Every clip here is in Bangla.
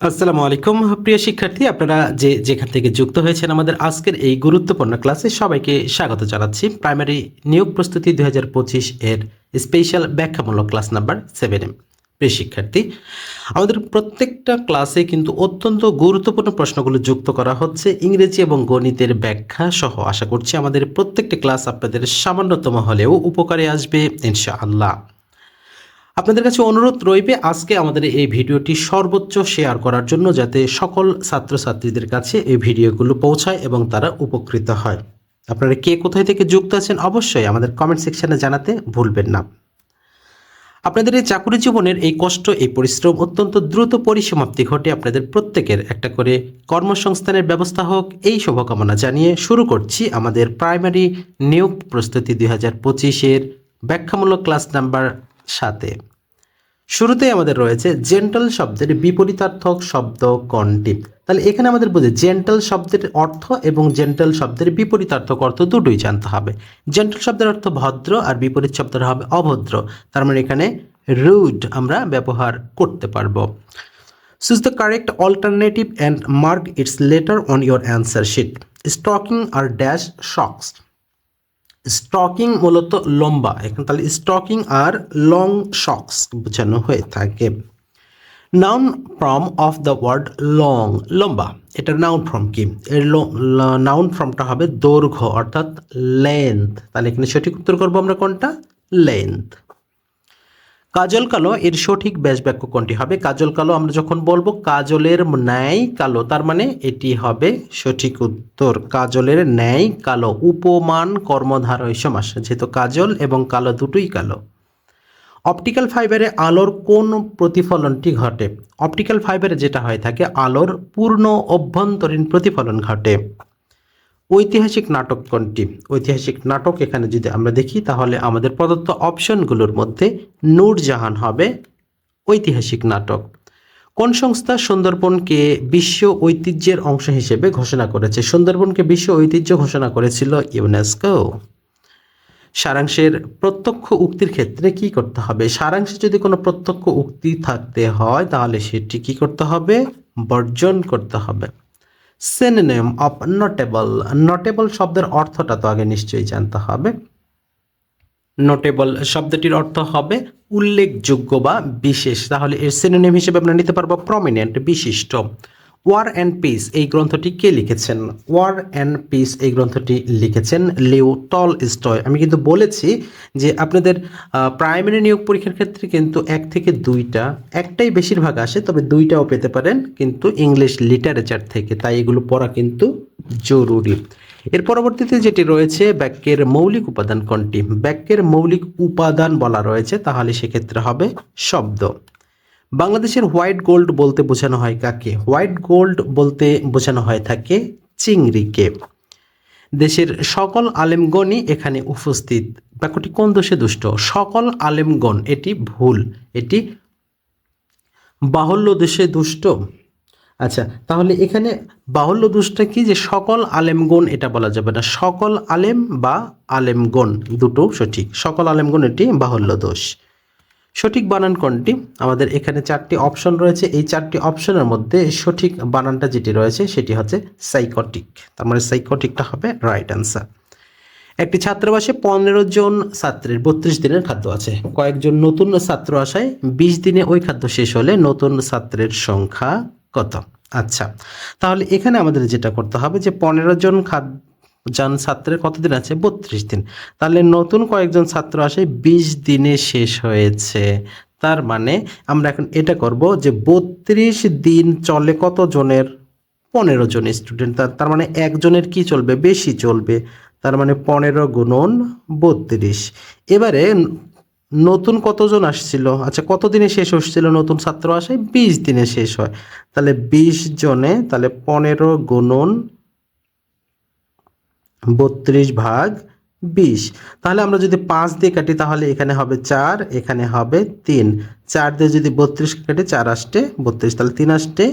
আসসালামু আলাইকুম। প্রিয় শিক্ষার্থী, আপনারা যে যেখান থেকে যুক্ত হয়েছেন আমাদের আজকের এই গুরুত্বপূর্ণ ক্লাসে সবাইকে স্বাগত জানাচ্ছি। প্রাইমারি নিয়োগ প্রস্তুতি দুই হাজার পঁচিশ এর স্পেশাল ব্যাখ্যামূলক ক্লাস নাম্বার সেভেন প্রিয় শিক্ষার্থী, আমাদের প্রত্যেকটা ক্লাসে কিন্তু অত্যন্ত গুরুত্বপূর্ণ প্রশ্নগুলো যুক্ত করা হচ্ছে। ইংরেজি এবং গণিতের ব্যাখ্যা সহ আশা করছি আমাদের প্রত্যেকটি ক্লাস আপনাদের সামান্যতম হলেও উপকারে আসবে, ইনশাআল্লাহ। আপনাদের কাছে অনুরোধ রইবে আজকে আমাদের এই ভিডিওটি সর্বোচ্চ শেয়ার করার জন্য যাতে সকল ছাত্রছাত্রীদের কাছে এই ভিডিওগুলো পৌঁছায় এবং তারা উপকৃত হয়। আপনারা কে কোথায় থেকে যুক্ত আছেন অবশ্যই আমাদের কমেন্ট সেকশনে জানাতে ভুলবেন না। আপনাদের এই চাকুরি জীবনের এই কষ্ট, এই পরিশ্রম অত্যন্ত দ্রুত পরিসমাপ্তি ঘটে আপনাদের প্রত্যেকের। একটা করে কর্মসংস্থানের ব্যবস্থা হোক, এই শুভকামনা জানিয়ে শুরু করছি আমাদের প্রাইমারি নিয়োগ প্রস্তুতি দুই হাজার পঁচিশের। ব্যাখ্যামূলক ক্লাস নাম্বার সাতে শুরুতেই আমাদের রয়েছে জেন্টাল শব্দের বিপরীতার্থক শব্দ কোনটি তাহলে এখানে আমাদের বুঝে জেন্টাল শব্দের অর্থ এবং জেন্টাল শব্দের বিপরীতার্থক অর্থ দুটোই জানতে হবে। জেন্টাল শব্দের অর্থ ভদ্র আর বিপরীত শব্দের হবে অভদ্র। তার মানে এখানে রুড আমরা ব্যবহার করতে পারব। Choose the correct alternative and mark its letter on your answer sheet. Stocking are dash shocks. Stocking মূলত লম্বা। এখন তাহলে স্টকিং আর লং শক্স বোঝানো হয়ে থাকে। Noun from of the word long, লম্বা। এটা নাউন ফর্ম কি? এর নাউন ফর্মটা হবে দৈর্ঘ্য, অর্থাৎ লেন্থ তাহলে এখানে সঠিক উত্তর করব আমরা কোনটা? লেন্থ কাজল কালো এর সঠিক ব্যাস বাক্য কোনটি হবে? কাজল কালো, আমরা যখন বলব কাজলের ন্যায় কালো, তার মানে এটি হবে সঠিক উত্তর। কাজলের ন্যায় কালো, উপমান কর্মধারয় সমাস, যেহেতু কাজল এবং কালো দুটোই কালো। অপটিক্যাল ফাইবারে আলোর কোন প্রতিফলনটি ঘটে? অপটিক্যাল ফাইবারে যেটা হয়ে থাকে, আলোর পূর্ণ অভ্যন্তরীণ প্রতিফলন ঘটে। ঐতিহাসিক নাটক কোনটি? ঐতিহাসিক নাটক এখানে যদি আমরা দেখি, তাহলে আমাদের প্রদত্ত অপশনগুলোর মধ্যে নূরজাহান হবে ঐতিহাসিক নাটক। কোন সংস্থা সুন্দরবনকে বিশ্ব ঐতিহ্যের অংশ হিসেবে ঘোষণা করেছে? সুন্দরবনকে বিশ্ব ঐতিহ্য ঘোষণা করেছিল ইউনেস্কো। সারাংশের প্রত্যক্ষ উক্তির ক্ষেত্রে কি করতে হবে? সারাংশে যদি কোনো প্রত্যক্ষ উক্তি থাকতে হয়, তাহলে সেটি কি করতে হবে? বর্জন করতে হবে। সিনোনিম অফ নোটেবল নোটেবল শব্দের অর্থটা তো আগে নিশ্চয়ই জানতে হবে। নোটেবল শব্দটির অর্থ হবে উল্লেখযোগ্য বা বিশেষ। তাহলে এর সিনোনিম হিসেবে আমরা নিতে পারব প্রমিনেন্ট বিশিষ্ট। ওয়ার অ্যান্ড পিস এই গ্রন্থটি কে লিখেছেন? ওয়ার অ্যান্ড পিস এই গ্রন্থটি লিখেছেন লিও টল স্টয় আমি কিন্তু বলেছি যে আপনাদের প্রাইমারি নিয়োগ পরীক্ষার ক্ষেত্রে কিন্তু এক থেকে দুইটা, একটাই বেশিরভাগ আসে, তবে দুইটাও পেতে পারেন কিন্তু ইংলিশ লিটারেচার থেকে, তাই এগুলো পড়া কিন্তু জরুরি। এর পরবর্তীতে যেটি রয়েছে বাক্যের মৌলিক উপাদান কোনটি? বাক্যের মৌলিক উপাদান বলা রয়েছে, তাহলে সেক্ষেত্রে হবে শব্দ। বাংলাদেশের হোয়াইট গোল্ড বলতে বোঝানো হয় কাকে? হোয়াইট গোল্ড বলতে বোঝানো হয় থাকে চিংড়িকে। দেশের সকল আলেমগণই এখানে উপস্থিত। বাক্যটি কোন দোষে দুষ্ট? সকল আলেমগণ, এটি ভুল। এটি বাহুল্য দেশে দুষ্ট। আচ্ছা তাহলে এখানে বাহুল্য দোষটা কি যে সকল আলেমগণ এটা বলা যাবে না। সকল আলেম বা আলেমগণ, দুটো সঠিক। সকল আলেমগণ এটি বাহুল্য দোষ। সঠিক বানান কোনটি? আমাদের এখানে চারটি অপশন রয়েছে। এই চারটি অপশনের মধ্যে সঠিক বানানটা যেটি রয়েছে, সেটি হচ্ছে সাইকোটিক তার মানে সাইকোটিকটা হবে রাইট অ্যান্সার একটি ছাত্রাবাসে পনেরো জন ছাত্রের বত্রিশ দিনের খাদ্য আছে। কয়েকজন নতুন ছাত্র আসায় বিশ দিনে ওই খাদ্য শেষ হলে নতুন ছাত্রের সংখ্যা কত? আচ্ছা তাহলে এখানে আমাদের যেটা করতে হবে যে পনেরো জন খাদ্য জন ছাত্রের কতদিন আছে? বত্রিশ দিন। তাহলে নতুন কয়েকজন ছাত্র আসে, বিশ দিনে শেষ হয়েছে। তার মানে আমরা এখন এটা করব যে বত্রিশ দিন চলে কত জনের পনেরো জন স্টুডেন্ট তার তার মানে একজনের কি চলবে? বেশি চলবে। তার মানে পনেরো গুণন বত্রিশ। এবারে নতুন কতজন আসছিল? আচ্ছা কত দিনে শেষ হচ্ছিল? নতুন ছাত্র আসে, বিশ দিনে শেষ হয়। তাহলে বিশ জনে, তাহলে পনেরো গুণন বত্রিশ ভাগ বিশ। তাহলে আমরা যদি পাঁচ দিয়ে কাটি, তাহলে এখানে হবে চার, এখানে হবে তিন। চার দিয়ে যদি বত্রিশ কাটি, চার আসটে বত্রিশ। তাহলে তিন আসটে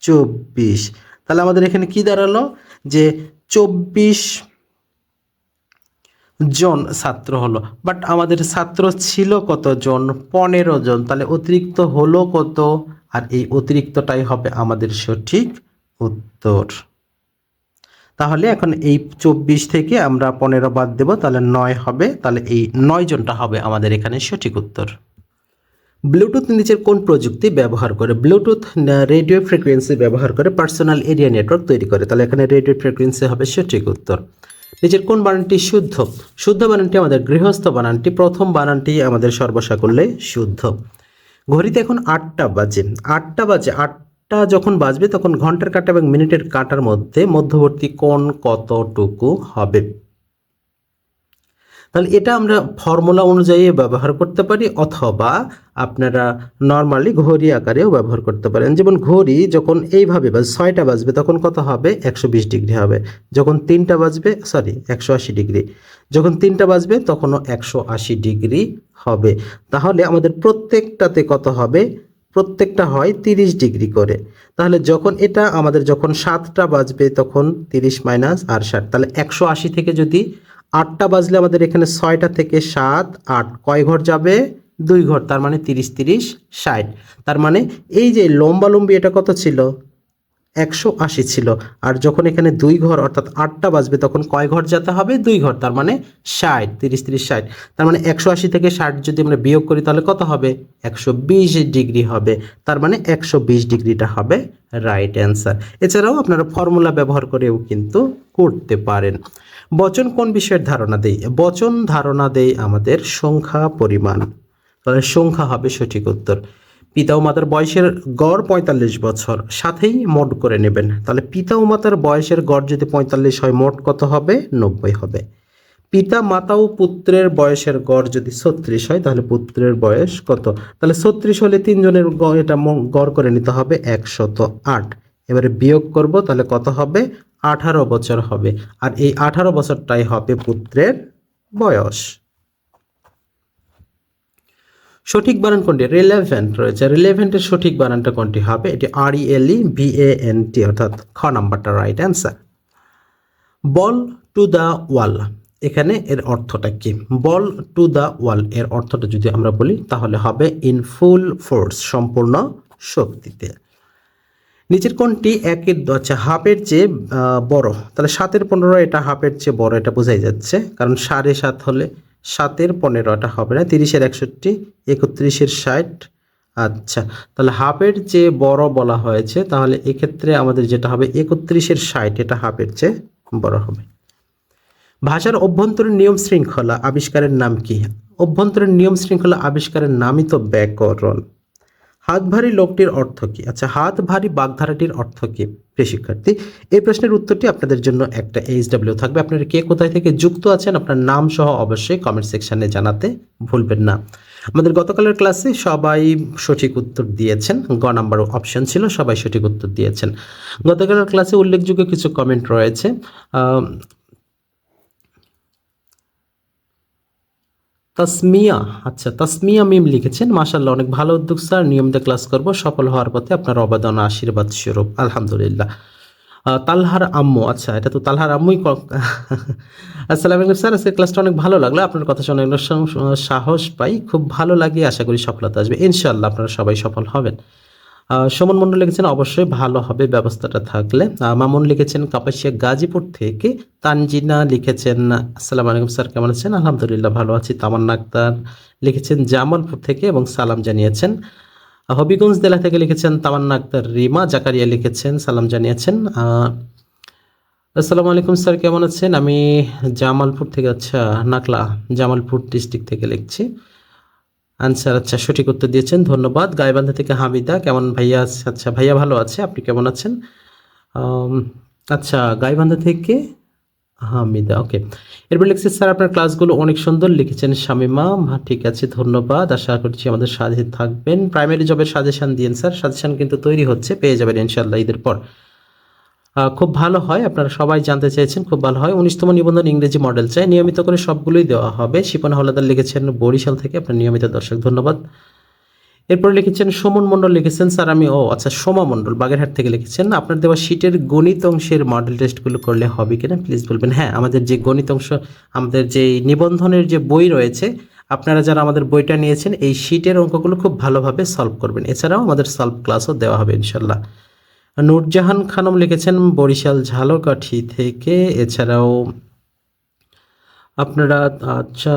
চব্বিশ। তাহলে আমাদের এখানে কি দাঁড়াল? যে চব্বিশ জন ছাত্র হলো। বাট আমাদের ছাত্র ছিল কতজন পনেরো জন। তাহলে অতিরিক্ত হলো কত? আর এই অতিরিক্তটাই হবে আমাদের সঠিক উত্তর। তাহলে এখন এই চব্বিশ থেকে আমরা পনেরো বাদ দেব, তাহলে নয় হবে। তাহলে এই নয় জনটা হবে আমাদের এখানে সঠিক উত্তর। ব্লুটুথ নিচের কোন প্রযুক্তি ব্যবহার করে? ব্লুটুথ রেডিও ফ্রিকোয়েন্সি ব্যবহার করে পার্সোনাল এরিয়া নেটওয়ার্ক তৈরি করে। তাহলে এখানে রেডিও ফ্রিকোয়েন্সি হবে সঠিক উত্তর। নিচের কোন বানানটি শুদ্ধ? শুদ্ধ বানানটি আমাদের গৃহস্থ বানানটি, প্রথম বানানটি আমাদের সর্বসাকল্যে শুদ্ধ। ঘড়িতে এখন আটটা বাজে। আটটা বাজে আটটা যখন বাজবে, তখন ঘণ্টার কাঁটা এবং মিনিটের কাঁটার মধ্যে মধ্যবর্তী কোণ কতটুকু হবে? তাহলে এটা আমরা ফর্মুলা অনুযায়ী ব্যবহার করতে পারি, অথবা আপনারা নর্মালি ঘড়ি আকারেও ব্যবহার করতে পারেন। যেমন ঘড়ি যখন এইভাবে বাজ ছয়টা বাজবে, তখন কত হবে? একশো বিশ ডিগ্রি হবে। যখন তিনটা বাজবে, সরি, একশো আশি ডিগ্রি। যখন তিনটা বাজবে, তখনও একশো আশি ডিগ্রি হবে। তাহলে আমাদের প্রত্যেকটাতে কত হবে? প্রত্যেকটা হয় তিরিশ ডিগ্রি করে। তাহলে যখন এটা আমাদের যখন সাতটা বাজবে তখন তিরিশ মাইনাস আর ষাট। তাহলে একশো আশি থেকে যদি আটটা বাজলে আমাদের এখানে ছয়টা থেকে সাত, আট কয় ঘর যাবে? দুই ঘর, তার মানে তিরিশ তিরিশ, ষাট। তার মানে এই যে লম্বালম্বি এটা কত ছিল? একশো আশি ছিল। আর যখন এখানে দুই ঘর, অর্থাৎ আটটা বাজবে, তখন কয় ঘর যেতে হবে? দুই ঘর, তার মানে ষাট, তিরিশ তিরিশ, ষাট। তার মানে একশো আশি থেকে ষাট যদি আমরা বিয়োগ করি, তাহলে কত হবে? একশো বিশ ডিগ্রি হবে। তার মানে একশো বিশ ডিগ্রিটা হবে রাইট অ্যান্সার। এছাড়াও আপনারা ফর্মুলা ব্যবহার করেও কিন্তু করতে পারেন। বচন কোন বিষয়ের ধারণা দেই বচন ধারণা দেই আমাদের সংখ্যা পরিমাণ। তাহলে সংখ্যা হবে সঠিক উত্তর। পিতা ও মাতার বয়সের গড় পঁয়তাল্লিশ বছর। সাথেই মোট করে নেবেন। তাহলে পিতা ও মাতার বয়সের গড় যদি পঁয়তাল্লিশ হয়, মোট কত হবে? নব্বই হবে। পিতা, মাতা ও পুত্রের বয়সের গড় যদি ছত্রিশ হয়, তাহলে পুত্রের বয়স কত? তাহলে ছত্রিশ হলে তিনজনের গ- এটা গড় করে নিতে হবে একশত আট। এবারে বিয়োগ করব, তাহলে কত হবে? আঠারো বছর হবে। আর এই আঠারো বছরটাই হবে পুত্রের বয়স। সঠিক বানান কোনটি? রিলেভেন্ট রয়েছে। রিলেভেন্টের সঠিক বানানটা কোনটি হবে? এটি আর ই এল E V A N T অর্থাৎ খ নাম্বারটা right answer ball to the wall, এখানে এর অর্থটা কি? বল টু দ্য ওয়াল, এর অর্থটা যদি আমরা বলি, তাহলে হবে ইন ফুল ফোর্স সম্পূর্ণ শক্তিতে। নিচের কোনটি? একের আচ্ছা হাফের চেয়ে বড়। তাহলে সাতের পনেরো, এটা হাফের চেয়ে বড়, এটা বোঝাই যাচ্ছে। কারণ সাড়ে সাত হলে সাতের পনেরোটা হবে না, তিরিশের একষট্টি, একত্রিশের ষাট। আচ্ছা তাহলে হাফের চেয়ে বড় বলা হয়েছে, তাহলে এক্ষেত্রে আমাদের যেটা হবে একত্রিশের ষাট, এটা হাফের চেয়ে বড় হবে। ভাষার অভ্যন্তরীণ নিয়ম শৃঙ্খলা আবিষ্কারের নাম কি? অভ্যন্তরীণ নিয়ম শৃঙ্খলা আবিষ্কারের নামই তো ব্যাকরণ। হাত ভারী লোকটির অর্থ কি? আচ্ছা হাত ভারী বাগধারাটির অর্থ কি? প্রিয় শিক্ষার্থী, এই প্রশ্নের উত্তরটি আপনাদের জন্য একটা এইচ ডাব্লিউ থাকবে। আপনারা কে কোথায় থেকে যুক্ত আছেন আপনার নাম সহ অবশ্যই কমেন্ট সেকশানে জানাতে ভুলবেন না। আমাদের গতকালের ক্লাসে সবাই সঠিক উত্তর দিয়েছেন। গ নাম্বার অপশন ছিল, সবাই সঠিক উত্তর দিয়েছেন। গতকালের ক্লাসে উল্লেখযোগ্য কিছু কমেন্ট রয়েছে। তাসমিয়া আচ্ছা তাসমিয়া মিম লিখেছেন মাসাল্লাহ অনেক ভালো উদ্যোগ, স্যার, নিয়মিত ক্লাস করব, সফল হওয়ার পথে আপনার অবদান আশীর্বাদ স্বরূপ, আলহামদুলিল্লাহ। তালহার আম্মু আচ্ছা এটা তো তালহার আম্মুই আসসালাম আলাইকুম, স্যার, আজকের ক্লাসটা অনেক ভালো লাগল, আপনার কথা শুনে সাহস পাই, খুব ভালো লাগে, আশা করি সফলতা আসবে ইনশাল্লাহ আপনারা সবাই সফল হবেন। সুমন মন্ডল লিখেছেন, অবশ্যই ভালো হবে ব্যবস্থাটা থাকলে। মামুন লিখেছেন, কাপাসিয়া গাজীপুর থেকে তানজিনা লিখেছেন, আসসালামু আলাইকুম স্যার, কেমন আছেন? আলহামদুলিল্লাহ, ভালো আছি। তামান্না আক্তার লিখেছেন, জামালপুর থেকে এবং সালাম জানিয়েছেন হবিগঞ্জ জেলা থেকে লিখেছেন, তামান্না আক্তার, রিমা জাকারিয়া লিখেছেন, সালাম জানিয়েছেন আসসালামু আলাইকুম স্যার, কেমন আছেন? আমি জামালপুর থেকে আচ্ছা নাকলা, জামালপুর ডিস্ট্রিক্ট থেকে লিখছি। আনসার আচ্ছা সঠিক উত্তর দিয়েছেন ধন্যবাদ। গাইবান্ধা থেকে হামিদা কেমন ভাইয়া? আছে? আচ্ছা ভাইয়া ভালো আছে আপনি কেমন আছেন? আচ্ছা গাইবান্ধা থেকে হামিদা ওকে। এরপর লিখছে স্যার আপনার ক্লাসগুলো অনেক সুন্দর লিখেছেন শামিমা। হ্যাঁ, ঠিক আছে ধন্যবাদ। আশা করছি আমাদের সাথে থাকবেন। প্রাইমারি জবের সাজেশান দিন স্যার। সাজেশান কিন্তু তৈরি হচ্ছে পেয়ে যাবেন ইনশাল্লাহ ঈদের পর। খুব ভালো হয়। আপনারা সবাই জানতে চেয়েছেন, খুব ভালো হয়। উনিশতম নিবন্ধন ইংরেজি মডেল চাই। নিয়মিত করে সবগুলোই দেওয়া হবে। শিপন হলাদার লিখেছেন বরিশাল থেকে। আপনার নিয়মিত দর্শক, ধন্যবাদ। এরপর লিখেছেন, সুমন মণ্ডল লিখেছেন, স্যার আমি, ও আচ্ছা সোমা মণ্ডল, বাগেরহাট থেকে লিখেছেন, আপনার দেওয়া শীটের গণিত অংশের মডেল টেস্টগুলো করলে হবে কিনা? প্লিজ বলবেন। হ্যাঁ আমাদের যে গণিত অংশ, আমাদের যে নিবন্ধনের যে বই রয়েছে, আপনারা যারা আমাদের বইটা নিয়েছেন, এই শিটের অঙ্কগুলো খুব ভালোভাবে সলভ করবেন। এছাড়াও আমাদের সলভ ক্লাসও দেওয়া হবে, ইনশাল্লাহ। নূরজাহান খানম লিখেছেন বরিশাল ঝালকাঠি থেকে। এছাড়াও আপনারা আচ্ছা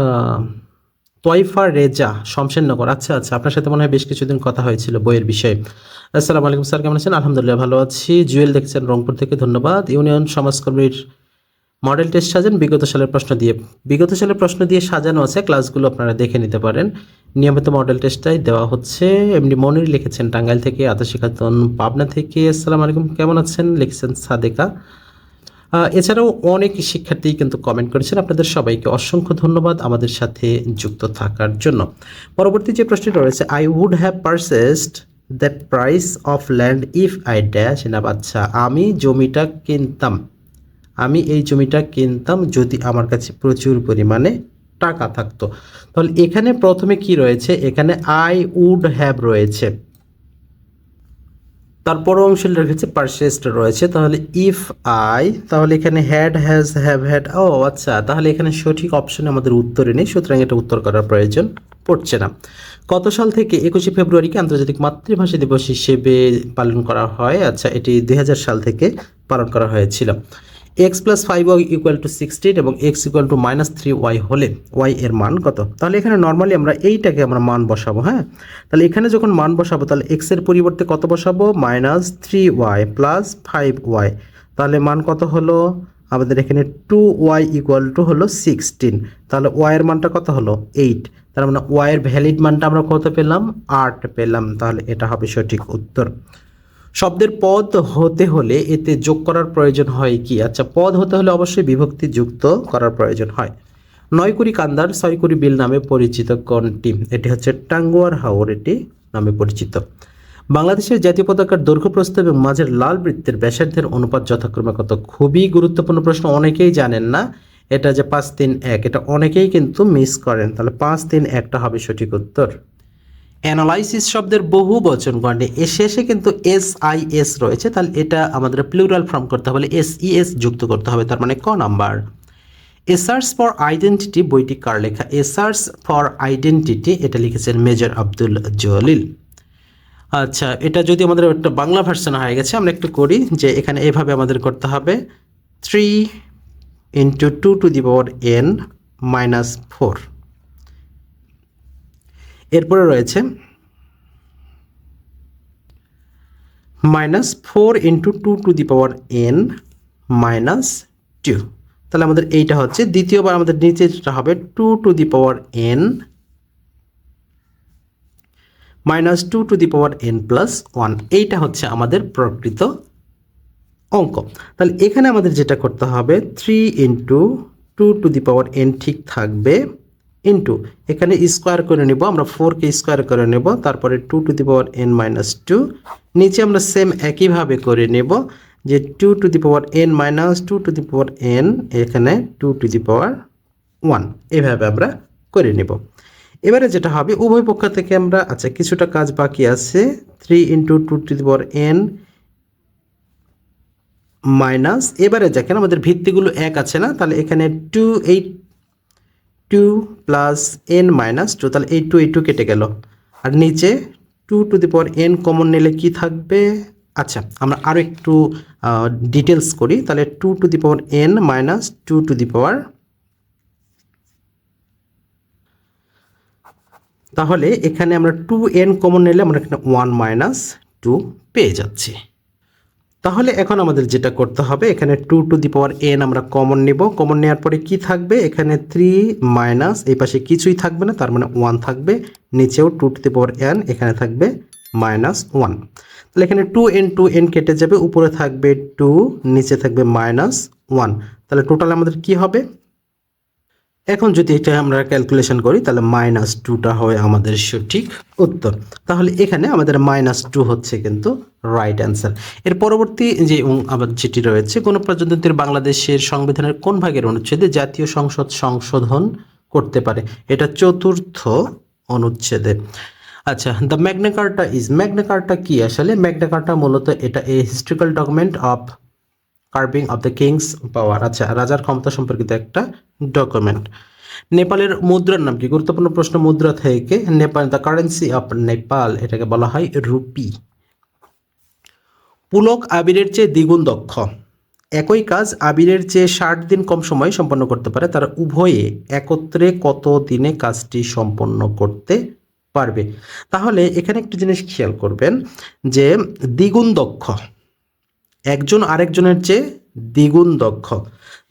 তয়ফা রেজা, শমশেরনগর। আচ্ছা আচ্ছা আপনার সাথে মনে হয় বেশ কিছুদিন কথা হয়েছিল বইয়ের বিষয়ে। আসসালামু আলাইকুম স্যার, কেমন আছেন? আলহামদুলিল্লাহ, ভালো আছি। জুয়েল দেখছেন রংপুর থেকে, ধন্যবাদ। ইউনিয়ন সমাজকর্মীর মডেল টেস্ট সাজান, বিগত সালের প্রশ্ন দিয়ে বিগত সালের প্রশ্ন দিয়ে সাজানো আছে, ক্লাসগুলো আপনারা দেখে নিতে পারেন। নিয়মিত মডেল টেস্টটাই দেওয়া হচ্ছে। এমনি মনির লিখেছেন, টাঙ্গাইল থেকে আতাশি খাতুন পাবনা থেকে, আসসালামু আলাইকুম, কেমন আছেন? লিখেছেন সাদেকা। এছাড়াও অনেক শিক্ষার্থী কিন্তু কমেন্ট করেছেন। আপনাদের সবাইকে অসংখ্য ধন্যবাদ আমাদের সাথে যুক্ত থাকার জন্য। পরবর্তী যে প্রশ্নটি রয়েছে I would have purchased that price of land if I dash না বাচ্চা আমি জমিটা কিনতাম। আমি এই জমিটা কিনতাম যদি আমার কাছে প্রচুর পরিমাণে টাকা থাকতো। তাহলে এখানে প্রথমে কি রয়েছে? এখানে আই উড হ্যাভ রয়েছে। তারপর অংশ রেখেছে পারচেসড রয়েছে। তাহলে ইফ আই তাহলে এখানে হ্যাড হ্যাজ হ্যাভ হ্যাড ও আচ্ছা তাহলে এখানে সঠিক অপশনে আমাদের উত্তরে নেই, সুতরাং এটা উত্তর করার প্রয়োজন পড়ছে না। কত সাল থেকে একুশে ফেব্রুয়ারিকে আন্তর্জাতিক মাতৃভাষা দিবস হিসেবে পালন করা হয়? আচ্ছা এটি দু হাজার সাল থেকে পালন করা হয়েছিল। X plus five y equal to sixteen এবং x equal to minus three y হলে ওয়াই এর মান কত? তাহলে এখানে নর্মালি আমরা এইটাকে আমরা মান বসাবো হ্যাঁ? তাহলে এখানে যখন মান বসাবো, তাহলে এক্সের পরিবর্তে কত বসাবো? Minus three y plus five y তাহলে মান কত হলো? আমাদের এখানে টু ওয়াই ইকুয়াল টু হলো সিক্সটিন তাহলে ওয়াই এর মানটা কত হলো? এইট তার মানে ওয়াই এর ভ্যালিড মানটা আমরা কত পেলাম? আট পেলাম। তাহলে এটা হবে সঠিক উত্তর। শব্দের পদ হতে হলে এতে যোগ করার প্রয়োজন হয় কি? আচ্ছা পদ হতে হলে অবশ্যই বিভক্তি যুক্ত করার প্রয়োজন হয়। নয় কুড়ি কান্দার ছয় কুড়ি বিল নামে পরিচিত কোনটি? এটি হচ্ছে টাঙ্গুয়ার হাওর এটি নামে পরিচিত। বাংলাদেশের জাতীয় পতাকার দৈর্ঘ্য, প্রস্থ এবং মাঝের লাল বৃত্তের ব্যাসার্ধের অনুপাত যথাক্রমে কত? খুবই গুরুত্বপূর্ণ প্রশ্ন, অনেকেই জানেন না। এটা যে পাঁচ তিন এক, এটা অনেকেই কিন্তু মিস করেন। তাহলে পাঁচ তিন একটা হবে সঠিক উত্তর। অ্যানালাইসিস শব্দের বহু বচন গণ্ডে। এ শেষে কিন্তু এস আই এস রয়েছে, তাহলে এটা আমাদের প্লুরাল ফর্ম করতে হবে এস ই এস যুক্ত করতে হবে, তার মানে ক number. A search for identity বইটি কার লেখা? এ সার্চ ফর আইডেন্টিটি, এটা লিখেছেন মেজর আব্দুল জলিল। আচ্ছা এটা যদি আমাদের একটা বাংলা ভার্সন হয়ে গেছে, আমরা একটু করি যে এখানে এভাবে আমাদের করতে হবে। Three into two to the power n minus four এরপরে রয়েছে minus four into two to the power n minus two তাহলে আমাদের এইটা হচ্ছে, দ্বিতীয়বার আমাদের নিচে যেটা হবে two to the power n minus two to the power n plus one এইটা হচ্ছে আমাদের প্রকৃত অঙ্ক। তাহলে এখানে আমাদের যেটা করতে হবে three into two to the power n ঠিক থাকবে ইন্টু এখানে স্কোয়ার করে নেব, আমরা ফোরকে স্কোয়ার করে নেব, তারপরে two to the power n minus two নিচে আমরা সেম একইভাবে করে নেব, যে two to the power n minus two to the power n এখানে two to the power one এভাবে আমরা করে নেব। এবারে যেটা হবে, উভয় পক্ষ থেকে আমরা আচ্ছা কিছুটা কাজ বাকি আছে three into two to the power n minus এবারে দেখেন আমাদের ভিত্তিগুলো এক আছে না, তাহলে এখানে two eight two plus n minus two তাহলে এই টু এই টু কেটে গেল। আর নিচে two to the power n common নিলে কি থাকবে? আচ্ছা আমরা আরও একটু ডিটেলস করি। তাহলে two to the power n minus two to the power তাহলে এখানে আমরা টু এন কমন নিলে আমরা এখানে ওয়ান মাইনাস টু পেয়ে যাচ্ছি। তাহলে এখন আমাদের যেটা করতে হবে, এখানে two to the power n আমরা কমন নেব। কমন নেওয়ার পরে কি থাকবে? এখানে থ্রি মাইনাস এই পাশে কিছুই থাকবে না, তার মানে ওয়ান থাকবে। নিচেও two to the power n এখানে থাকবে মাইনাস ওয়ান তাহলে এখানে টু এন টু এন কেটে যাবে, উপরে থাকবে টু নিচে থাকবে মাইনাস ওয়ান তাহলে টোটাল আমাদের কি হবে? এখন যদি এটা আমরা ক্যালকুলেশন করি, তাহলে মাইনাস টুটা হয় আমাদের সঠিক উত্তর। তাহলে এখানে আমাদের মাইনাস টু হচ্ছে কিন্তু রাইট অ্যান্সার এর পরবর্তী যে আবার যেটি রয়েছে গণপ্রজাতন্ত্রের বাংলাদেশের সংবিধানের কোন ভাগের অনুচ্ছেদে জাতীয় সংসদ সংশোধন করতে পারে? এটা চতুর্থ অনুচ্ছেদে। আচ্ছা the Magna Carta is Magna Carta কি আসলে? ম্যাগনা কার্টা মূলত এটা a historical document of carving of the king's power আচ্ছা রাজার ক্ষমতা সম্পর্কিত একটা ডকুমেন্ট নেপালের মুদ্রার নাম কি? গুরুত্বপূর্ণ প্রশ্ন, মুদ্রা থেকে Nepal the currency of Nepal এটাকে বলা হয় রুপি। পুলক আবিরের চেয়ে দ্বিগুণ দক্ষ। একই কাজ, আবিরের চেয়ে ষাট দিন কম সময়ে সম্পন্ন করতে পারে, তারা উভয়ে একত্রে কত দিনে কাজটি সম্পন্ন করতে পারবে? তাহলে এখানে একটি জিনিস খেয়াল করবেন যে, দ্বিগুণ দক্ষ। একজন আরেকজনের চেয়ে দ্বিগুণ দক্ষ।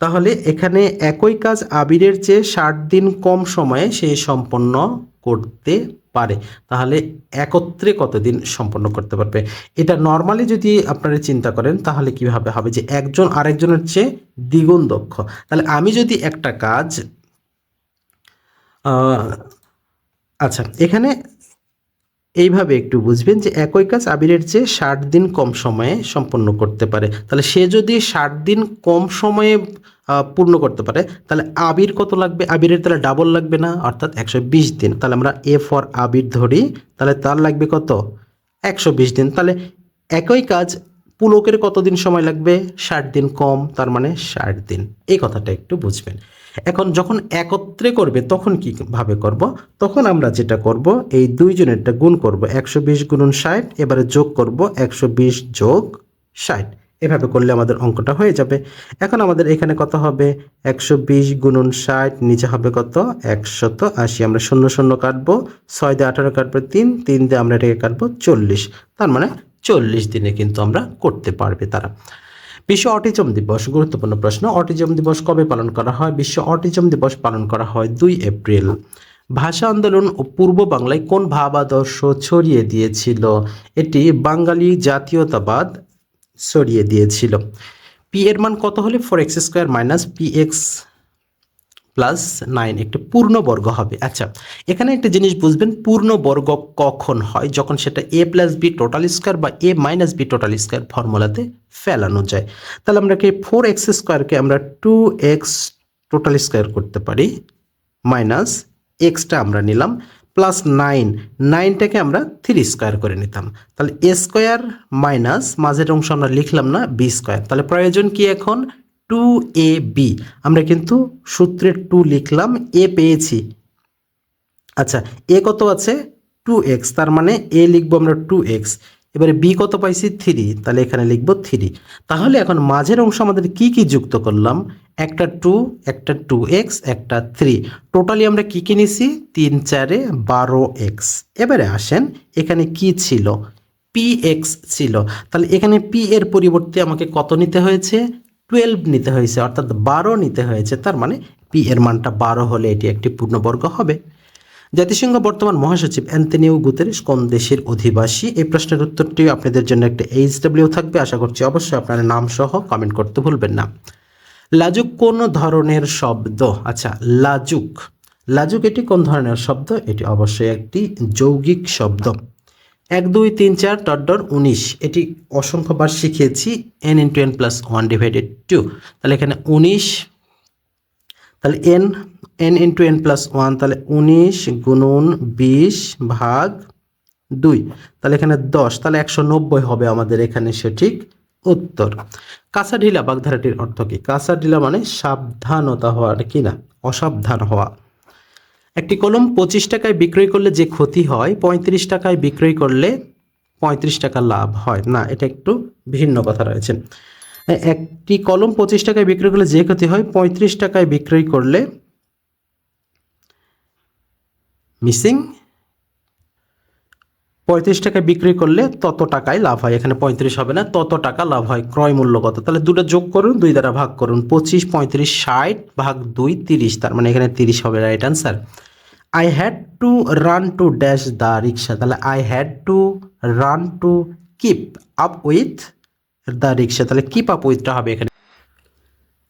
তাহলে এখানে একই কাজ আবিরের চেয়ে ষাট দিন কম সময়ে সে সম্পন্ন করতে পারে। তাহলে একত্রে কতদিন সম্পন্ন করতে পারবে? এটা নর্মালি যদি আপনারা চিন্তা করেন, তাহলে কীভাবে হবে যে একজন আরেকজনের চেয়ে দ্বিগুণ দক্ষ? তাহলে আমি যদি একটা কাজ আচ্ছা এখানে এইভাবে একটু বুঝবেন যে একই কাজ আবিরের চেয়ে ষাট দিন কম সময়ে সম্পন্ন করতে পারে। তাহলে সে যদি ষাট দিন কম সময়ে পূর্ণ করতে পারে, তাহলে আবির কত লাগবে? আবিরের তাহলে ডাবল লাগবে না, অর্থাৎ একশো বিশ দিন। তাহলে আমরা এ ফর আবির ধরি, তাহলে তার লাগবে কত? একশো বিশ দিন। তাহলে একই কাজ পুলকের কতদিন সময় লাগবে? ষাট দিন কম, তার মানে ষাট দিন। এই কথাটা একটু বুঝবেন। এখন যখন একত্রে করবে, তখন কীভাবে করব? তখন আমরা যেটা করব, এই দুইজনেরটা গুণ করব, একশো বিশ গুণন ষাট, এবারে যোগ করব একশো বিশ যোগ ষাট। এভাবে করলে আমাদের অঙ্কটা হয়ে যাবে। এখন আমাদের এখানে কত হবে? একশো বিশ গুণন ষাট, নিচে হবে কত? একশত আশি। আমরা শূন্য শূন্য কাটবো, ছয় দিয়ে আঠারো কাটবো, তিন তিন দিয়ে আমরা এটাকে কাটবো চল্লিশ। তার মানে চল্লিশ দিনে কিন্তু আমরা করতে পারবে তারা। বিশ্ব অটিজম দিবস, গুরুত্বপূর্ণ প্রশ্ন। অটিজম দিবস কবে পালন করা হয়? বিশ্ব অটিজম দিবস পালন করা হয় দুই এপ্রিল। ভাষা আন্দোলন পূর্ব বাংলায় কোন ভাবাদর্শ ছড়িয়ে দিয়েছিল? এটি বাঙালি জাতীয়তাবাদ ছড়িয়ে দিয়েছিল। পি এর মান কত হলে? Four x square minus p x plus nine একটি পূর্ণবর্গ হবে। আচ্ছা এখানে একটা জিনিস বুঝবেন, পূর্ণবর্গ কখন হয়? যখন সেটা a plus b total square বা a minus b total square ফর্মুলাতে ফেলানো যায়। তাহলে আমরা কি ফোর এক্স স্কোয়ারকে আমরা টু এক্স টোটাল স্কোয়ার করতে পারি মাইনাস এক্সটা আমরা নিলাম প্লাস নাইন নাইনটাকে আমরা থ্রি স্কোয়ার করে নিতাম। তাহলে এ স্কোয়ার মাইনাস মাঝের অংশ আমরা লিখলাম না বি স্কোয়ার তাহলে প্রয়োজন কি এখন? Two a b. আমরা কিন্তু সূত্রে টু লিখলাম, এ পেয়েছি। আচ্ছা এ কত আছে? টু এক্স, তার মানে এ লিখব আমরা টু এক্স। এবারে বি কত পাইছি? থ্রি। তাহলে এখানে লিখব থ্রি। তাহলে এখন মাঝের অংশ আমাদের কি কি যুক্ত করলাম? একটা টু একটা টু এক্স, একটা থ্রি। টোটালি আমরা কি কি নিছি? তিন, চারে বারো এক্স। এবারে আসেন, এখানে কি ছিল? পি এক্স ছিল। তাহলে এখানে পি এর পরিবর্তে আমাকে কত নিতে হয়েছে? টুয়েলভ নিতে হয়েছে, অর্থাৎ বারো নিতে হয়েছে, তার মানে পি এর মানটা বারো হলে এটি একটি পূর্ণবর্গ হবে। জাতিসংঘ বর্তমান মহাসচিব অ্যান্টনিও গুতেরেস কোন দেশের অধিবাসী? এই প্রশ্নের উত্তরটি আপনাদের জন্য একটা এইচ ডাব্লিউ থাকবে, আশা করছি অবশ্যই আপনার নাম সহ কমেন্ট করতে ভুলবেন না। লাজুক কোন ধরনের শব্দ? আচ্ছা লাজুক। লাজুক এটি কোন ধরনের শব্দ? এটি অবশ্যই একটি যৌগিক শব্দ। এক দুই তিন চার ডট ডট উনিশ। এটি অসংখ্যবার শিখিয়েছি n into n plus one divided two তাহলে এখানে উনিশ, তাহলে n n into n plus one তাহলে উনিশ গুণন বিশ ভাগ দুই। তাহলে এখানে দশ, তাহলে একশো নব্বই হবে আমাদের এখানে সঠিক উত্তর। কাঁচা ঢিলা বাগধারাটির অর্থ কি? কাঁচা ঢিলা মানে সাবধানতা হওয়ার কি না? অসাবধান হওয়া। একটি কলম পঁচিশ টাকায় বিক্রয় করলে যে ক্ষতি হয়, পঁয়ত্রিশ টাকায় বিক্রয় করলে পঁয়ত্রিশ টাকা লাভ হয়। না, এটা একটু ভিন্ন কথা রয়েছে। একটি কলম পঁচিশ টাকায় বিক্রয় করলে যে ক্ষতি হয়, পঁয়ত্রিশ টাকায় বিক্রয় করলে মিসিং পঁয়ত্রিশ টাকায় বিক্রি করলে তত টাকায় লাভ হয়। এখানে পঁয়ত্রিশ হবে না, তত টাকা লাভ হয় ক্রয় মূল্য কত? তাহলে দুটো যোগ করুন, দুই দ্বারা ভাগ করুন, পঁচিশ, পঁয়ত্রিশ, ষাট ভাগ দুই, তিরিশ, তার মানে এখানে তিরিশ হবে right answer I had to run to dash the rickshaw তাহলে I had to run to keep up with the rickshaw তাহলে কিপ আপ উইথটা হবে এখানে।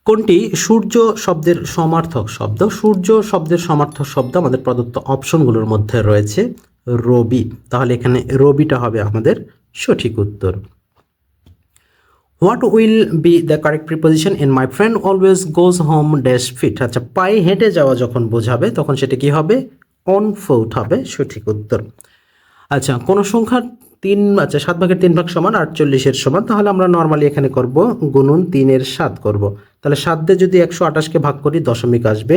কোনটি? সূর্য শব্দের সমার্থক শব্দ। সূর্য শব্দের সমার্থক শব্দ আমাদের প্রদত্ত অপশনগুলোর মধ্যে রয়েছে। রবি। তাহলে এখানে রবিটা হবে আমাদের সঠিক উত্তর। What will be the correct preposition in my friend always goes home dash feet আচ্ছা পায়ে হেঁটে যাওয়া যখন বোঝাবে, তখন সেটা কি হবে? অন ফুট হবে, সঠিক উত্তর। আচ্ছা কোনো সংখ্যা তিন আচ্ছা সাত ভাগের তিন ভাগ সমান, আটচল্লিশের সমান, তাহলে আমরা নর্মালি এখানে করব গুনুন তিনের সাত করব। তাহলে সাত দিয়ে যদি একশো আঠাশকে ভাগ করি, দশমিক আসবে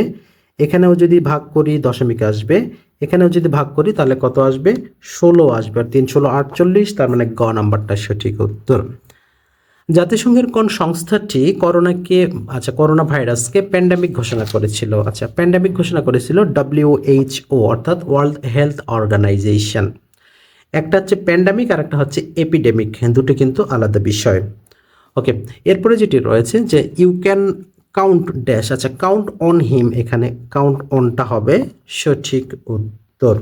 এখানেও যদি ভাগ করি দশমিক আসবে, এখানেও যদি ভাগ করি তাহলে কত আসবে? ষোলো আসবে, আর তিন, ষোলো, আটচল্লিশ, তার মানে গ নাম্বারটা সঠিক উত্তর। জাতিসংঘের কোন সংস্থাটি করোনাকে আচ্ছা করোনা ভাইরাসকে প্যান্ডামিক ঘোষণা করেছিল? আচ্ছা প্যান্ডামিক ঘোষণা করেছিল ডাব্লিউএইচও অর্থাৎ ওয়ার্ল্ড হেলথ অর্গানাইজেশন একটা হচ্ছে প্যান্ডামিক আর একটা হচ্ছে এপিডেমিক দুটো কিন্তু আলাদা বিষয়। ওকে এরপরে যেটি রয়েছে যে ইউ ক্যান কাউন্ট ড্যাশ আচ্ছা কাউন্ট অন হিম এখানে কাউন্ট অনটা হবে সঠিক উত্তর।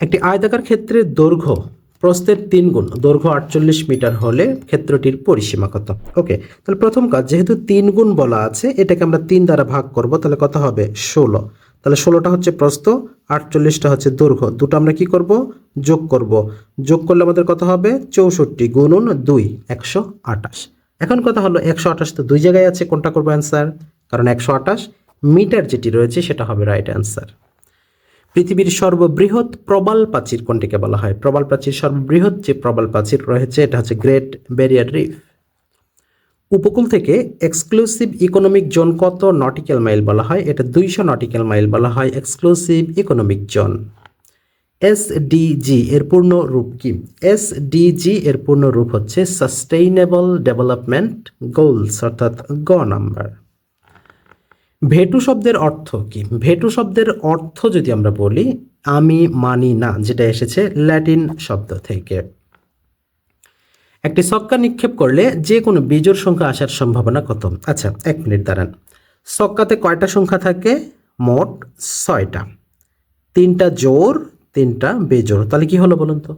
একটি আয়তাকার ক্ষেত্রের দৈর্ঘ্য, প্রস্থের তিন গুণ, দৈর্ঘ্য আটচল্লিশ মিটার হলে ক্ষেত্রটির পরিসীমা কত? ওকে, তাহলে প্রথম কাজ, যেহেতু তিন গুণ বলা আছে, এটাকে আমরা তিন দ্বারা ভাগ করব, তাহলে কত হবে? ষোলো। তাহলে ষোলোটা হচ্ছে প্রস্থ, আটচল্লিশটা হচ্ছে দৈর্ঘ্য, দুটো আমরা কি করব? যোগ করব। যোগ করলে আমাদের কত হবে? চৌষট্টি গুণন দুই, একশো আটাশ এখন কথা হলো একশো আঠাশ তো দুই জায়গায় আছে, কোনটা করব অ্যান্সার কারণ একশো আঠাশ মিটার যেটি রয়েছে সেটা হবে রাইট অ্যান্সার পৃথিবীর সর্ববৃহৎ প্রবাল প্রাচীর কোনটিকে বলা হয়? প্রবাল প্রাচীর সর্ববৃহৎ যে প্রবাল প্রাচীর রয়েছে, এটা হচ্ছে গ্রেট ব্যারিয়ার রিফ উপকূল থেকে এক্সক্লুসিভ ইকোনমিক জোন কত নটিক্যাল মাইল বলা হয়? এটা দুইশো নটিক্যাল মাইল বলা হয় এক্সক্লুসিভ ইকোনমিক জোন এসডিজি এর পূর্ণ রূপ কি? এসডিজি এর পূর্ণ রূপ হচ্ছে সাস্টেইনেবল ডেভেলপমেন্ট গোলস অর্থাৎ গ নাম্বার। ভেটু শব্দের অর্থ কি? ভেটু শব্দের অর্থ যদি আমরা বলি, আমি মানি না, যেটা এসেছে ল্যাটিন শব্দ থেকে। একটি সক্কা নিক্ষেপ করলে যে কোনো বিজোড় সংখ্যা আসার সম্ভাবনা কত? আচ্ছা এক মিনিট দাঁড়ান। সক্কাতে কয়টা সংখ্যা থাকে? মোট ছয়টা। তিনটা জোর তিনটা বেজোর তাহলে কি হলো বলুন তো?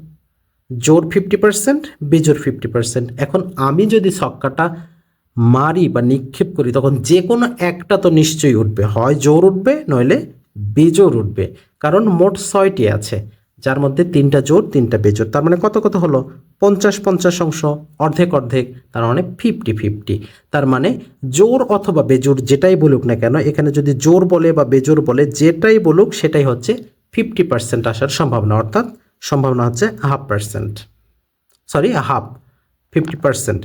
জোর ফিফটি পার্সেন্ট বেজোর ফিফটি পার্সেন্ট এখন আমি যদি ছক্কাটা মারি বা নিক্ষেপ করি, তখন যে কোনো একটা তো নিশ্চয়ই উঠবে। হয় জোর উঠবে, নইলে বেজোর উঠবে। কারণ মোট ছয়টি আছে, যার মধ্যে তিনটা জোর তিনটা বেজোর তার মানে কত কত হলো? পঞ্চাশ পঞ্চাশ অংশ, অর্ধেক অর্ধেক, তার মানে ফিফটি ফিফটি তার মানে জোর অথবা বেজোর যেটাই বলুক না কেন, এখানে যদি জোর বলে বা বেজোর বলে, যেটাই বলুক, সেটাই হচ্ছে ফিফটি পার্সেন্ট আসার সম্ভাবনা, অর্থাৎ সম্ভাবনা হচ্ছে half percent. Sorry half fifty percent.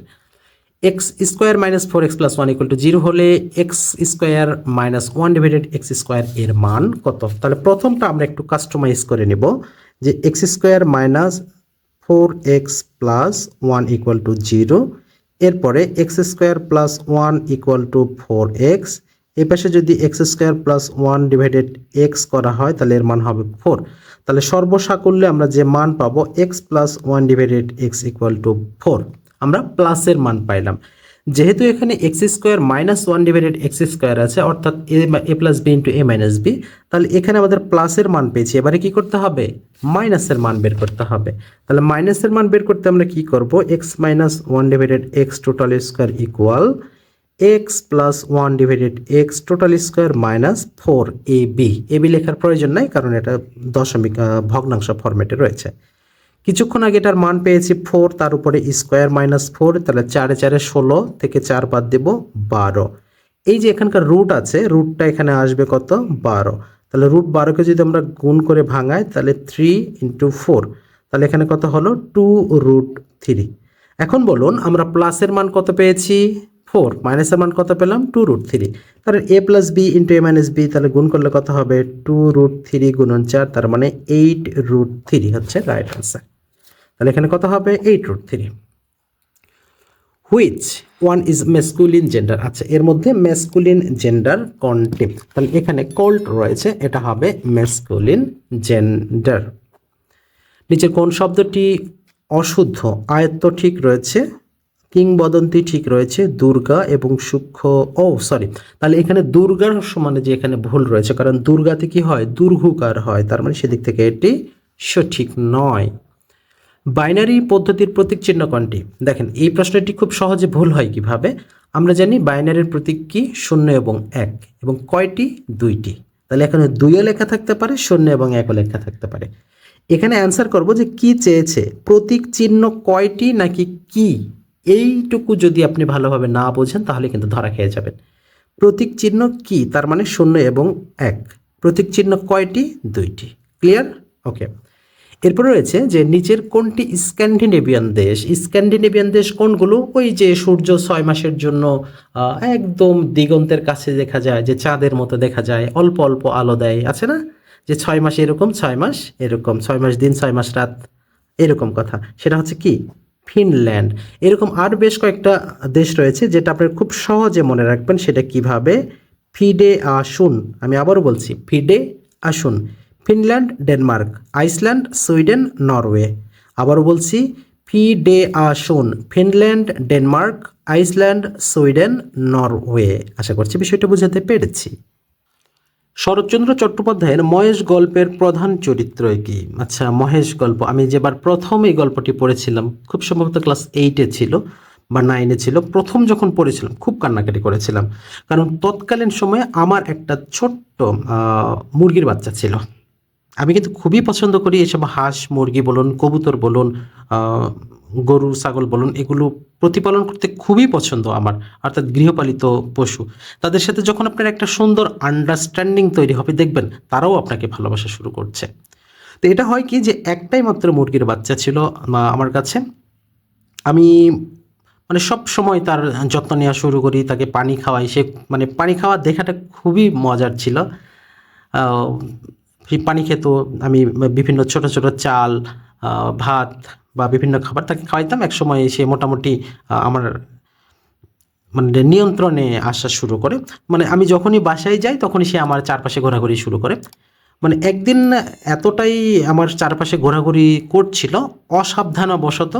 X square minus four x plus one equal to zero হলে x square minus one divided x square এর মান কত? তাহলে প্রথমটা আমরা একটু কাস্টমাইজ করে নেব যে x square minus four x plus one equal to zero এরপরে x square plus one equal to four x এই পাশে যদি x square plus one divided x করা হয়, তাহলে এর মান হবে ফোর। তাহলে সর্বসাকুল্যে আমরা যে মান পাবো, x plus one divided x equal to four. আমরা প্লাসের মান পাইলাম। যেহেতু এখানে x square minus one divided x square আছে, অর্থাৎ a a plus b into a minus b, তাহলে এখানে আমাদের প্লাসের মান পেয়েছি। এবারে কি করতে হবে? মাইনাসের মান বের করতে হবে। তাহলে মাইনাসের মান বের করতে আমরা কি করব? X minus one divided x total square equal x plus one divided x total square minus four a b a b লেখার প্রয়োজন নাই, কারণ এটা দশমিক ভগ্নাংশ ফরম্যাটে রয়েছে। কিছুক্ষণ আগে এটার মান পেয়েছি ফোর তার উপরে স্কোয়ার মাইনাস ফোর তাহলে চারে চারে ষোলো থেকে চার বাদ দেব বারো। এই যে এখানকার রুট আছে রুটটা এখানে আসবে কত? বারো। তাহলে রুট বারোকে যদি আমরা গুণ করে ভাঙাই, তাহলে থ্রি ইন্টু ফোর তাহলে এখানে কত হলো? টু রুট থ্রি এখন বলুন, আমরা প্লাসের মান কত পেয়েছি? ফোর মাইনাসের মান কত পেলাম? টু রুট থ্রি তাহলে a plus b into a minus b তাহলে গুণ করলে কত হবে? টু রুট থ্রি গুণন চার, তার মানে এইট রুট থ্রি হচ্ছে রাইট আনসার তাহলে এখানে কত হবে? Eight root three which one is masculine gender আচ্ছা এর মধ্যে মেসকুলিন জেন্ডার কোনটি তাহলে এখানে কোল্ড রয়েছে, এটা হবে মেসকুলিন জেন্ডার নিচে কোন শব্দটি অশুদ্ধ? আয়ত্ত ঠিক রয়েছে? কিংবদন্তি ঠিক রয়েছে, দুর্গা এবং সূক্ষ্ম, ও সরি তাহলে এখানে দুর্গার সমানে যে এখানে ভুল রয়েছে, কারণ দুর্গাতে কি হয়? দুর্ঘুকার হয়, তার মানে সেদিক থেকে এটি সঠিক নয়। বাইনারি পদ্ধতির প্রতীক চিহ্ন কোনটি? দেখেন, এই প্রশ্নটি খুব সহজে ভুল হয় কীভাবে? আমরা জানি বাইনারির প্রতীক কি? শূন্য এবং এক, এবং কয়টি? দুইটি। তাহলে এখানে দুইও লেখা থাকতে পারে, শূন্য এবং একও লেখা থাকতে পারে। এখানে অ্যান্সার করব যে কি চেয়েছে? প্রতীক চিহ্ন কয়টি নাকি কি? এইটুকু যদি আপনি ভালোভাবে না বোঝেন, তাহলে কিন্তু ধরা খেয়ে যাবেন। প্রতীক চিহ্ন কি? তার মানে শূন্য এবং এক। প্রতীক চিহ্ন কয়টি? দুইটি। ক্লিয়ার ওকে এরপর রয়েছে যে নিচের কোনটি স্ক্যান্ডিনেভিয়ান দেশ? স্ক্যান্ডিনেভিয়ান দেশ কোনগুলো? ওই যে সূর্য ছয় মাসের জন্য একদম দিগন্তের কাছে দেখা যায়, যে চাঁদের মতো দেখা যায়, অল্প অল্প আলো দেয়, আছে না? যে ছয় মাস এরকম, ছয় মাস এরকম, ছয় মাস দিন, ছয় মাস রাত, এরকম কথা। সেটা হচ্ছে কি? ফিনল্যান্ড। এরকম আর বেশ কয়েকটা দেশ রয়েছে যেটা আপনার খুব সহজে মনে রাখবেন সেটা কীভাবে? ফিডে আসুন, আমি আবারও বলছি, ফিডে আসুন। Finland, Denmark, Iceland, Sweden, Norway. আবারও বলছি, ফিডে আসুন, Finland, Denmark, Iceland, Sweden, Norway. আশা করছি বিষয়টা বুঝাতে পেরেছি। শরৎচন্দ্র চট্টোপাধ্যায়ের মহেশ গল্পের প্রধান চরিত্র কি? আচ্ছা মহেশ গল্প, আমি যেবার প্রথম এই গল্পটি পড়েছিলাম, খুব সম্ভবত ক্লাস এইটে ছিল বা নাইনে ছিল, প্রথম যখন পড়েছিলাম, খুব কান্নাকাটি করেছিলাম। কারণ তৎকালীন সময়ে আমার একটা ছোট্ট মুরগির বাচ্চা ছিল। আমি কিন্তু খুবই পছন্দ করি এসব হাঁস, মুরগি বলুন, কবুতর বলুন গরু, ছাগল বলুন, এগুলো প্রতিপালন করতে খুবই পছন্দ আমার, অর্থাৎ গৃহপালিত পশু। তাদের সাথে যখন আপনার একটা সুন্দর আন্ডারস্ট্যান্ডিং তৈরি হবে, দেখবেন তারাও আপনাকে ভালোবাসা শুরু করছে। তো এটা হয় কি যে একটাই মাত্র মুরগির বাচ্চা ছিল আমার কাছে। আমি মানে সব সময় তার যত্ন নেওয়া শুরু করি, তাকে পানি খাওয়াই। সে মানে পানি খাওয়া দেখাটা খুবই মজার ছিল। পানি খেত, আমি বিভিন্ন ছোট ছোট চাল ভাত বা বিভিন্ন খাবার তাকে খাওয়াইতাম। এক সময় সে মোটামুটি আমার মানে নিয়ন্ত্রণে আসা শুরু করে। মানে আমি যখনই বাসায় যাই তখনই সে আমার চারপাশে ঘোরাঘুরি শুরু করে। মানে একদিন এতটাই আমার চারপাশে ঘোরাঘুরি করছিল, অসাবধানবশত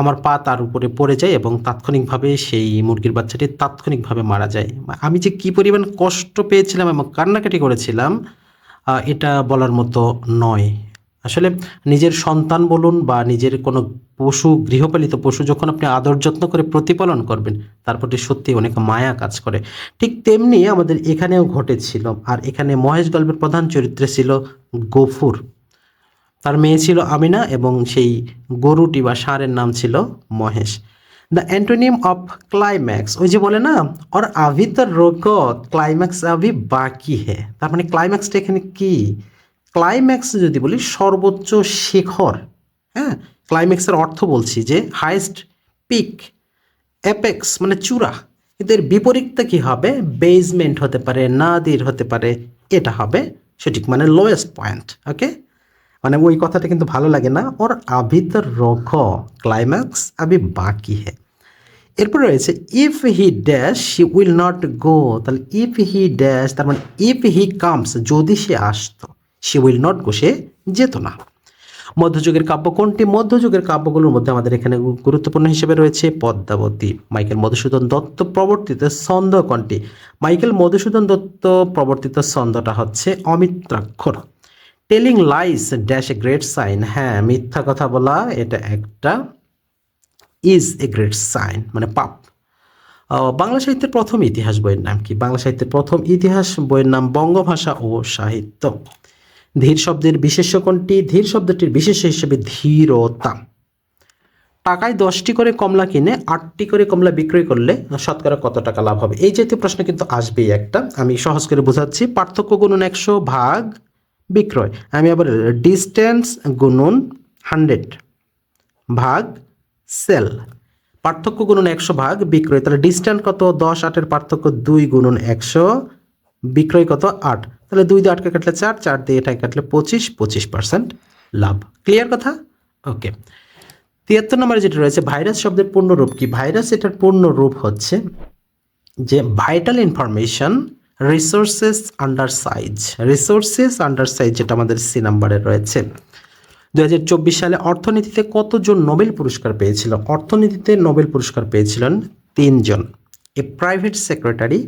আমার পা তার উপরে পড়ে যায় এবং তাৎক্ষণিকভাবে সেই মুরগির বাচ্চাটি তাৎক্ষণিকভাবে মারা যায়। আমি যে কি পরিমাণ কষ্ট পেয়েছিলাম এবং কান্নাকাটি করেছিলাম এটা বলার মতো নয়। আসলে নিজের সন্তান বলুন বা নিজের কোনো পশু, গৃহপালিত পশু যখন আপনি আদর যত্ন করে প্রতিপালন করবেন, তার প্রতি সত্যি অনেক মায়া কাজ করে। ঠিক তেমনি আমাদের এখানেও ঘটেছিল আর এখানে মহেশ গল্পের প্রধান চরিত্রে ছিল গফুর। তার মেয়ে ছিল আমিনা এবং সেই গরুটি বা ষাঁড়ের নাম ছিল Mahesh. The antonym of climax ওই যে বলে না ওর আভি তো রোগ ক্লাইম্যাক্স আভি বাকি হে তার মানে ক্লাইম্যাক্সটা এখানে কি? ক্লাইম্যাক্স যদি বলি, সর্বোচ্চ শিখর। হ্যাঁ? ক্লাইম্যাক্সের অর্থ বলছি যে হাইস্ট পিক অ্যাপেক্স মানে চূড়া। এর বিপরীতটা কি হবে? বেজমেন্ট হতে পারে, নাদির হতে পারে, এটা হবে সঠিক মানে লোয়েস্ট পয়েন্ট ওকে মানে ওই কথাটা কিন্তু ভালো লাগে না। ওর আভি তো রোগ ক্লাইম্যাক্স আভি বাকি হ্যাঁ এরপর রয়েছে if he dash she will not go তাহলে ইফ হি ড্যাশ তার মানে ইফ হি কামস যদি সে আসতো সে উইল নট গো সে যেত না। মধ্যযুগের কাব্য কোনটি? মধ্যযুগের কাব্যগুলোর মধ্যে আমাদের এখানে গুরুত্বপূর্ণ হিসেবে রয়েছে পদ্মাবতী। মাইকেল মধুসূদন দত্ত প্রবর্তিত ছন্দ কোনটি? মাইকেল মধুসূদন দত্ত প্রবর্তিত ছন্দটা হচ্ছে অমিত্রাক্ষর telling lies dash a great sin হ্যাঁ মিথ্যা কথা বলা এটা একটা ইজ এ গ্রেট সাইন মানে পাপ। বাংলা সাহিত্যের প্রথম ইতিহাস বইয়ের নাম কি? বাংলা সাহিত্যের প্রথম ইতিহাস বইয়ের নাম বঙ্গভাষা ও সাহিত্য। ধীর শব্দের বিশেষ্য কোনটি? ধীর শব্দটির বিশেষ্য হিসেবে ধীরতা টাকায় দশটি করে কমলা কিনে আটটি করে কমলা বিক্রয় করলে শতকরা কত টাকা লাভ হবে? এই জাতীয় প্রশ্ন কিন্তু আসবেই একটা। আমি সহজ করে বোঝাচ্ছি, পার্থক্য গুণন একশো ভাগ বিক্রয়। আমি আবার ডিস্টেন্স গুণন হান্ড্রেড ভাগ সেল। পার্থক্য গুণন একশো ভাগ, বিক্রয়। তাহলে ডিস্ট্যান্স কত? দশ, আটের পার্থক্য দুই গুণন একশো, বিক্রয় কত? আট। তাহলে দুই দিয়ে আটকে কাটলে চার চার দিয়ে এটাকে কাটলে পঁচিশ পঁচিশ পার্সেন্ট লাভ। ক্লিয়ার কথা? ওকে তিয়াত্তর নম্বরে যেটা রয়েছে ভাইরাস শব্দের পূর্ণ রূপ কি? ভাইরাস এটার পূর্ণ রূপ হচ্ছে যে vital information resources under size resources under size যেটা আমাদের সি নাম্বারে রয়েছে। দুই হাজার চব্বিশ সালে অর্থনীতিতে কতজন নোবেল পুরস্কার পেয়েছিল? অর্থনীতিতে নোবেল পুরস্কার পেয়েছিলেন তিনজন। A private secretary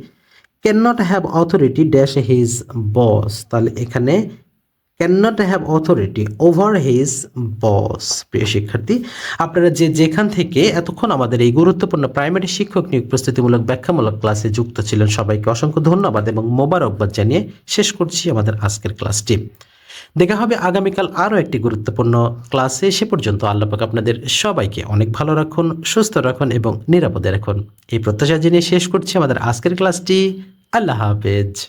can not have authority dash his boss. তাহলে এখানে can not have authority over his boss, প্রিয় শিক্ষার্থী। আপনারা যে যেখান থেকে এতক্ষণ আমাদের এই গুরুত্বপূর্ণ প্রাইমারি শিক্ষক নিয়োগ প্রস্তুতিমূলক ব্যাখ্যামূলক ক্লাসে যুক্ত ছিলেন, সবাইকে অসংখ্য ধন্যবাদ এবং মোবারকবাদ জানিয়ে শেষ করছি আমাদের আজকের ক্লাসটি। দেখা হবে আগামীকাল আরও একটি গুরুত্বপূর্ণ ক্লাসে। সে পর্যন্ত আল্লাপাক আপনাদের সবাইকে অনেক ভালো রাখুন, সুস্থ রাখুন এবং নিরাপদে রাখুন। এই প্রত্যাশা জেনে শেষ করছি আমাদের আজকের ক্লাসটি। আল্লাহ হাফেজ।